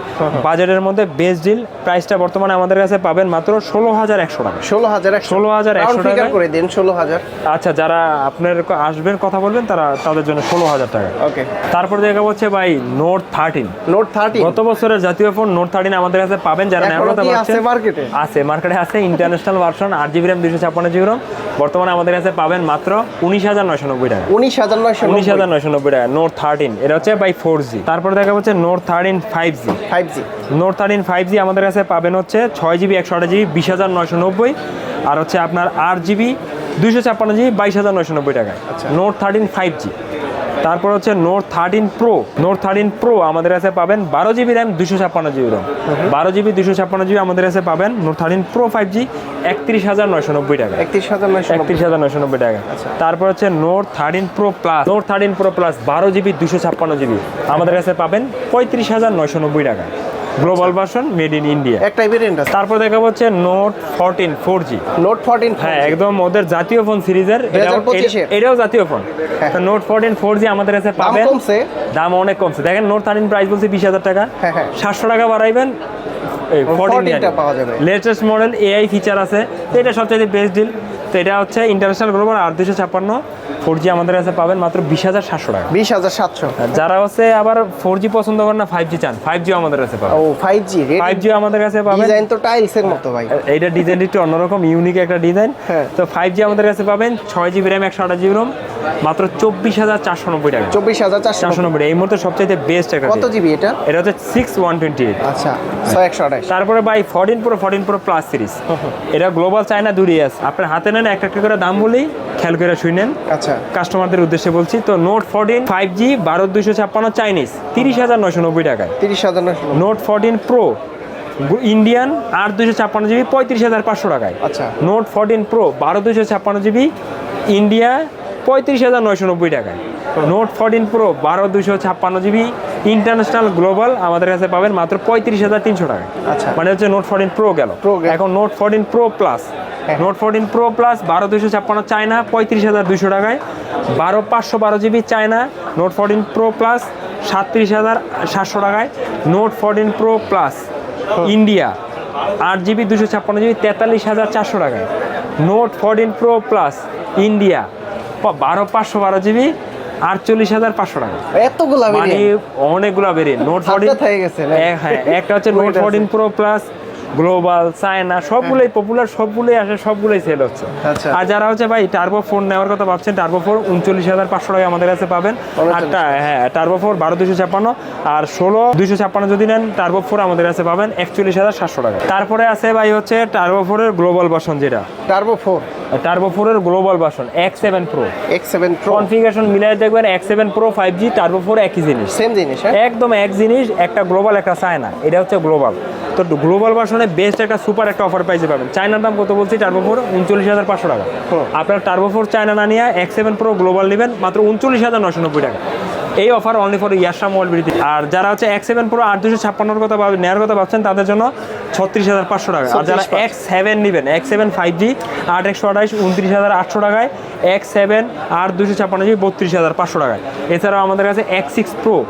বাজেটের মধ্যে বেস্ট ডিল প্রাইসটা বর্তমানে আমাদের কাছে পাবেন মাত্র ষোলো হাজার একশো টাকা। ষোলো হাজার ষোলো হাজার একশো টাকা করে দিন ষোলো হাজার। আচ্ছা যারা আপনার আসবেন কথা বলবেন তারা তাদের জন্য ষোলো হাজার টাকা। ওকে। তারপর দেখা হচ্ছে ভাই নোট থার্টিন নোট থার্টি গত বছরের জাতীয় ফোন নোট থার্টিন আমাদের কাছে পাবেন যারা নেওয়ার কথা আছে ভাবছেন। মার্কেটে আছে মার্কেটে আছে ইন্টারন্যাশনাল ভার্সন আট জিবি র্যাম দুশো ছাপ্পান্ন জিবি রম বর্তমানে আমাদের কাছে পাবেন মাত্র উনিশ হাজার নয়শো নব্বই টাকা। উনিশ হাজার নয়শো উনিশ হাজার নয়শো নব্বই টাকা নোট থার্টিন এটা হচ্ছে বাই ফোর জি তারপর দেখা হচ্ছে note thirteen five G five G note thirteen five G আমাদের কাছে পাবেন হচ্ছে ছয় জিবি একশো আট জিবি বিশ হাজার নয়শো নব্বই। আর হচ্ছে আপনার আট জিবি দুইশো ছাপ্পান্ন জি বাইশ হাজার নয়শো নব্বই টাকায়। আচ্ছা। নোট থার্টিন ফাইভ জি তারপর হচ্ছে note thirteen pro note thirteen pro আমাদের কাছে পাবেন বারো জিবি র্যাম দুশো ছাপ্পান্ন জিবি রম বারো জিবি দুশো ছাপ্পান্ন জিবি আমাদের কাছে পাবেন note thirteen pro five G একত্রিশ হাজার নয়শো নব্বই টাকা একত্রিশ হাজার নয়শো একত্রিশ হাজার নয়শো নব্বই টাকা তারপর হচ্ছে note thirteen pro plus note thirteen pro plus বারো জিবি দুশো ছাপ্পান্ন জিবি। আমাদের কাছে পাবেন পঁয়ত্রিশ হাজার নয়শো নব্বই টাকা global version made in India একটাই ভেরিয়েন্ট আছে। তারপর দেখা হচ্ছে note fourteen four G note fourteen হ্যাঁ একদম ওদের জাতীয় ফোন সিরিজের। 2025 এটাও জাতীয় ফোন তো নোট ফোরটিন ফোর জি আমাদের কাছে পাবেন। কমছে। দাম অনেক কমছে। দেখেন নোট থার্টিন প্রাইস বলছে বিশ হাজার টাকা। হ্যাঁ, হ্যাঁ। সাতশো টাকা বাড়াইবেন। 14 টা পাওয়া যাবে। লেটেস্ট মডেল এআই ফিচার আছে। এটা সবচেয়ে বেস্ট ডিল তো এটা হচ্ছে ইন্টারন্যাশনাল গ্লোবাল আট দুশো ছাপ্পান্ন ফোর জি আমাদের কাছে পাবেন মাত্র বিশ হাজার সাতশো টাকা। বিশ হাজার সাতশো। যারা হচ্ছে আবার ফোর জি পছন্দ করেন না ফাইভ জি চান ফাইভ জি আমাদের কাছে পাবেন। ও ফাইভ জি ফাইভ জি আমাদের কাছে পাবেন। ডিজাইন তো টাইলস এর মতো ভাই। এইটা ডিজাইন একটু অন্যরকম ইউনিক একটা ডিজাইন হ্যাঁ। তো ফাইভ জি আমাদের কাছে পাবেন ছয় জিবি র্যাম একশো আঠাশ জিবি রোম মাত্র চব্বিশ হাজার চারশো নব্বই টাকা। চব্বিশ হাজার চারশো নব্বই। এই মুহূর্তে সবচেয়ে বেস্ট একটা কত জিবি এটা? এটা হচ্ছে সিক্স ওয়ান টোয়েন্টি এইট আচ্ছা ছয় একশো আঠাশ। তারপরে by fourteen pro fourteen pro plus series এটা গ্লোবাল চায়না দূরে আছে। আপনার হাতে নেন একটা একটা করে দাম বলেই খেয়াল করে শুনেন আচ্ছা। কাস্টমারদের উদ্দেশ্যে বলছি তো নোট ফোরটিন ফাইভ জি বারো দুশো ছাপ্পান্ন চাইনিজ তিরিশ হাজার নয়শো নব্বই টাকায়। তিরিশ হাজার নয়শো নোট ফোরটিন প্রো ইন্ডিয়ান আট দুশো ছাপ্পান্ন জিবি পঁয়ত্রিশ হাজার পাঁচশো টাকায়। আচ্ছা। নোট ফোরটিন প্রো বারো দুশো ছাপ্পান্ন জিবি ইন্ডিয়া পঁয়ত্রিশ হাজার নয়শো নব্বই টাকায়। নোট ফোরটিন প্রো বারো দুশো ছাপ্পান্ন জিবি ইন্টারন্যাশনাল গ্লোবাল আমাদের কাছে পাবেন মাত্র পঁয়ত্রিশ হাজার তিনশো টাকা আচ্ছা। মানে হচ্ছে নোট ফোরটিন প্রো গেল। এখন note fourteen pro plus. Note fourteen pro plus বারো দুশো ছাপ্পান্ন চায়না পঁয়ত্রিশ হাজার দুশো টাকায়। বারো পাঁচশো বারো GB China note fourteen pro plus সাতত্রিশ হাজার সাতশো টাকায়। Note fourteen pro plus India আট জিবি দুশো ছাপ্পান্ন জিবি তেতাল্লিশ হাজার চারশো টাকায়। Note fourteen pro plus India বারো পাঁচশো বারো জিবি আটচল্লিশ হাজার পাঁচশো টাকা এতগুলা মানে অনেকগুলা ভেরিয়েন্ট নোট ফোরটিন হয়ে গেছে হ্যাঁ একটা হচ্ছে note fourteen pro plus global China সবগুলোই পপুলার সবগুলোই আসে সবগুলোই সেল হচ্ছে। আচ্ছা। আর যারা হচ্ছে ভাই টার্বো ফোন নেওয়ার কথা ভাবছেন টার্বো ফোর উনচল্লিশ হাজার পাঁচশো টাকা আমাদের কাছে পাবেন। আটটা হ্যাঁ টার্বো ফোর বারো দুশো ছাপ্পান্ন আর ষোলো দুশো ছাপ্পান্ন যদি নেন টার্বো ফোর আমাদের কাছে পাবেন একচল্লিশ হাজার সাতশো টাকা তারপরে আছে ভাই হচ্ছে টার্বো ফোরের গ্লোবাল বাসন যেটা। টার্বো ফোর টার্বো ফোরের global version X seven pro X seven pro configuration মিলাই দেখবেন X seven pro five G turbo four একই জিনিস। সেম জিনিস হ্যাঁ? একদম এক জিনিস একটা গ্লোবাল একটা চায়না এটা হচ্ছে গ্লোবাল তো গ্লোবাল ভার্সনে বেস্ট একটা সুপার একটা অফার প্রাইসে পাবেন। চায়নার দাম কত বলছি? টার্বো ফোর উনচল্লিশ হাজার পাঁচশো টাকা। আপনার টার্বো ফোর চায়না না নিয়ে এক্স সেভেন প্রো গ্লোবাল নেবেন মাত্র উনচল্লিশ হাজার নশো নব্বই টাকা। এই অফার অনলি ফর ইয়াসা মোবাইল বিডিতে আর যারা হচ্ছে এক্স সেভেন প্রো আট দুশো ছাপ্পান্নর কথা ভাব- নেওয়ার কথা ভাবছেন তাদের জন্য ছত্রিশ হাজার পাঁচশো টাকা। আর যারা এক্স সেভেন নেবেন এক্স সেভেন ফাইভ জি আট একশো আঠাইশ উনত্রিশ হাজার আটশো টাকায় এক্স সেভেন আট দুশো ছাপ্পান্ন জি বত্রিশ হাজার পাঁচশো টাকায়। এছাড়াও আমাদের কাছে X six pro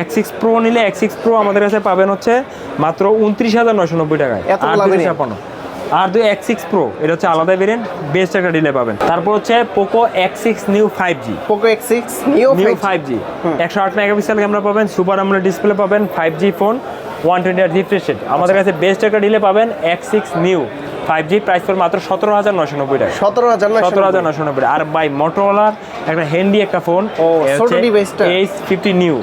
X six pro নিলে এক্স সিক্স প্রো আমাদের কাছে পাবেন হচ্ছে মাত্র উনত্রিশ হাজার নয়শো নব্বই টাকায়। আট? ছাপ্পান্ন আর দুই এক্স সিক্স প্রো এটা হচ্ছে আলাদা ভেরিয়েন্ট বেস্ট একটা ডিলে পাবেন। তারপর হচ্ছে Poco X six new five G Poco X six neo new five G একশো আট মেগাপিক্সেল ক্যামেরা পাবেন সুপার আমরা ডিসপ্লে পাবেন five G phone one twenty আর রিফ্রেশ আমাদের কাছে বেস্ট একটা ডিলে পাবেন X six new five G price পর মাত্র সতেরো হাজার নশো নব্বই টাকা। সতেরো হাজার সতেরো হাজার নশো নব্বই। আর বাই মোটোলার একটা হ্যান্ডি একটা phone edge fifty new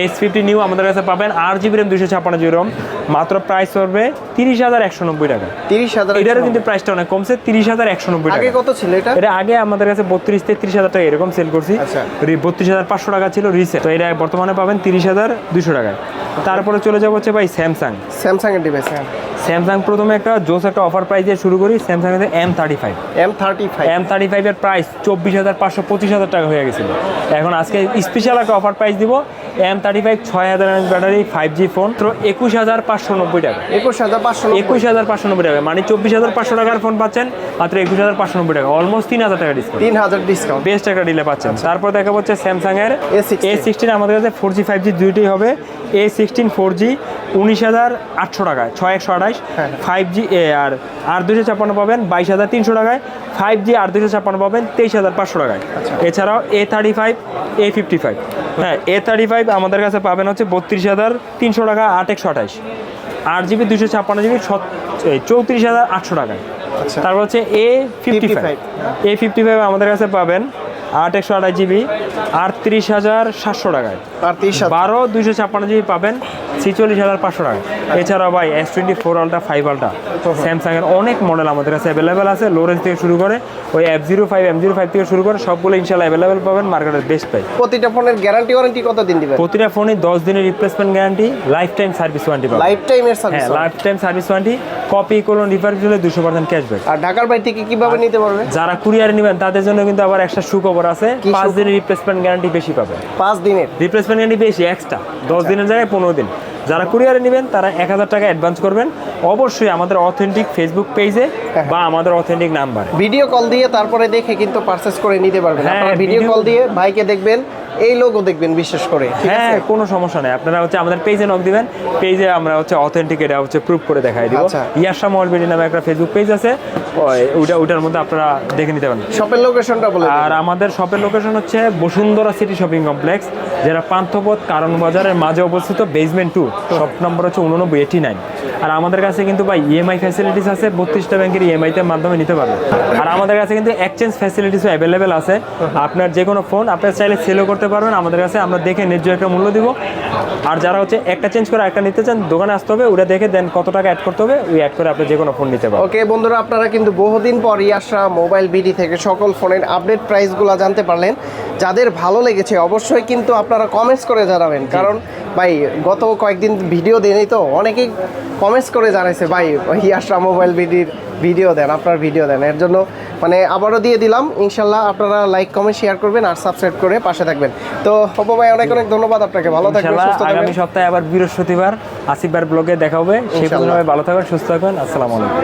edge fifty new আমাদের কাছে পাবেন আট জিবি র্যাম দুশো ছাপ্পান্ন জিবি রম মাত্র প্রাইস পড়বে তিরিশ হাজার একশো নব্বই টাকা। তিরিশ হাজার এটারও কিন্তু প্রাইসটা অনেক কমছে তিরিশ হাজার একশো নব্বই টাকা। কত ছিল এটা? এটা আগে আমাদের কাছে বত্রিশ থেকে তেত্রিশ হাজার টাকা এরকম সেল করছি। আচ্ছা। বত্রিশ হাজার পাঁচশো টাকা ছিল রিসেট তো এটা বর্তমানে পাবেন তিরিশ হাজার দুশো টাকায়। তারপরে চলে যাব হচ্ছে ভাই স্যামসাং স্যামসাং এর ডিভাইস হ্যাঁ। স্যামসাং প্রথমে একটা জোস একটা অফার প্রাইস দিয়ে শুরু করি স্যামসাং এর M thirty five M thirty five M thirty ফাইভের প্রাইস চব্বিশ হাজার পাঁচশো পঁচিশ হাজার টাকা হয়ে গেছিল। এখন আজকে স্পেশাল একটা অফার প্রাইস দিব এম থার্টি ফাইভ ছয় হাজার ব্যাটারি ফাইভ জি ফোন তো একুশ হাজার পাঁচশো নব্বই টাকা। একুশ হাজার পাঁচশো একুশ হাজার পাঁচশো নব্বই টাকা মানে চব্বিশ হাজার পাঁচশো টাকার ফোন পাচ্ছেন মাত্র একুশ হাজার পাঁচশো নব্বই টাকা অলমোস্ট তিন হাজার টাকা ডিসকাউন্ট তিন হাজার ডিসকাউন্ট বেস্ট একটা ডিলে পাচ্ছেন। তারপর দেখা হচ্ছে স্যামসাং এর A16 এ সিক্সটিন আমাদের কাছে ফোর জি ফাইভ জি দুইটাই হবে। এ সিক্সটিন ফোর জি উনিশ হাজার আটশো টাকায় ছয় একশো আঠাইশ হ্যাঁ। ফাইভ জি আর আর দুশো ছাপ্পান্ন পাবেন বাইশ হাজার তিনশো টাকায় ফাইভ জি আর দুশো ছাপ্পান্ন পাবেন তেইশ হাজার পাঁচশো টাকায়। আচ্ছা। এছাড়াও A thirty five A fifty five হ্যাঁ এ থার্টি ফাইভ আমাদের কাছে পাবেন হচ্ছে বত্রিশ হাজার তিনশো টাকা আট একশো আঠাইশ। আট জিবি দুশো ছাপ্পান্ন জিবি চৌত্রিশ হাজার আটশো টাকায়। আচ্ছা। তারপর হচ্ছে A fifty five A fifty five আমাদের কাছে পাবেন আট একশো আঠাশ জিবি আটত্রিশ হাজার সাতশো টাকায়। বারো দুইশো ছাপ্পান্ন জিবি পাবেন ছিচল্লিশ হাজার পাঁচশো টাকা। এছাড়াও ভাই S twenty four ultra five ultra Samsung এর অনেক মডেল আমাদের কাছে অ্যাভেলেবেল আছে লো রেঞ্জ থেকে শুরু করে ওই F zero five M zero five থেকে শুরু করে সবগুলো ইনশাল্লাহ অ্যাভেলেবেল পাবেন মার্কেটের বেস্ট প্রাইস প্রতিটা ফোনের গ্যারান্টি ওয়ারেন্টি কত দিন দিবেন? প্রতিটা ফোনে দশ দিনের replacement guarantee life time service warranty পাবেন। লাইফ টাইমের সার্ভিস হ্যাঁ life time service warranty copy করুন রিফার্বিশ হলে দুশো পার্সেন্ট ক্যাশব্যাক আর ঢাকার বাড়ি থেকে কীভাবে নিতে পারবে? যারা কুরিয়ারে নেবেন তাদের জন্য কিন্তু আবার একটা সুখবর আছে পাঁচ দিনের রিপ্লেসমেন্ট গ্যারান্টি বেশি পাবে পাঁচ দিনের? রিপ্লেসমেন্ট গ্যারান্টি বেশি এক্সট্রা দশ দিনের জায়গায় পনেরো দিন। যারা কুরিয়ারে নেবেন তারা এক হাজার টাকা অ্যাডভান্স করবেন। অবশ্যই আমাদের অথেন্টিক ফেসবুক পেজে বা আমাদের অথেন্টিক নাম্বারে ভিডিও কল দিয়ে তারপরে দেখে কিন্তু পারচেস করে নিতে পারবেন। হ্যাঁ, আপনারা ভিডিও কল দিয়ে ভাইকে দেখবেন এই লোগো দেখবেন বিশেষ করে হ্যাঁ কোনো সমস্যা নেই। আপনারা হচ্ছে আমাদের পেজে নক দিবেন পেজে আমরা হচ্ছে অথেন্টিক এটা হচ্ছে প্রুফ করে দেখাই দিব। আচ্ছা। ইয়াশা মলবিডি নামে একটা ফেসবুক পেজ আছে ওই- ওইটা ওইটার মধ্যে আপনারা দেখে নিতে পারেন। শপের লোকেশনটা বলে আর আমাদের শপের লোকেশন হচ্ছে বসুন্ধরা সিটি শপিং কমপ্লেক্স যেটা পান্থপথ কারণ বাজারের মাঝে অবস্থিত বেসমেন্ট টু শপ নম্বর হচ্ছে উননব্বই এইটি নাইন আর আমাদের কাছে কিন্তু ভাই ইএমআই ফ্যাসিলিটিস আছে বত্রিশটা ব্যাংকের ইএমআই ইএমআইতে মাধ্যমে নিতে পারবেন আর আমাদের কাছে কিন্তু এক্সচেঞ্জ ফ্যাসিলিটিসও অ্যাভেলেবেল আছে। আপনার যে কোনো ফোন আপনার চাইলে সেলও করতে পারবেন। আমাদের কাছে আমরা দেখে ন্যায্য একটা মূল্য দিব। আর যারা হচ্ছে একটা চেঞ্জ করে একটা নিতে চান দোকানে আসতে হবে ওটা দেখে দেন কত টাকা অ্যাড করতে হবে ওই অ্যাড করে আপনি যে কোনো ফোন নিতে পারবেন। ওকে বন্ধুরা আপনারা কিন্তু বহুদিন পর ইয়াসা মোবাইল বিডি থেকে সকল ফোনের আপডেট প্রাইসগুলো জানতে পারলেন। যাদের ভালো লেগেছে অবশ্যই কিন্তু আপনারা কমেন্টস করে জানাবেন। কারণ ভাই গত কয়েকদিন ভিডিও দেয়নি তো? অনেকেই কমেন্টস করে জানাইছে ভাই ইয়াসা মোবাইল বিডির ভিডিও দেন আপনার ভিডিও দেন। এর জন্য মানে আবারও দিয়ে দিলাম ইনশাল্লাহ আপনারা লাইক কমেন্ট শেয়ার করবেন আর সাবস্ক্রাইব করে পাশে থাকবেন। তো অপু ভাই অনেক অনেক ধন্যবাদ আপনাকে। ভালো থাকবেন সুস্থ থাকবেন। আগামী সপ্তাহে আবার বৃহস্পতিবার আসিফবার ব্লগে দেখা হবে। সেই ভালো থাকবেন সুস্থ থাকবেন। আসসালামু আলাইকুম।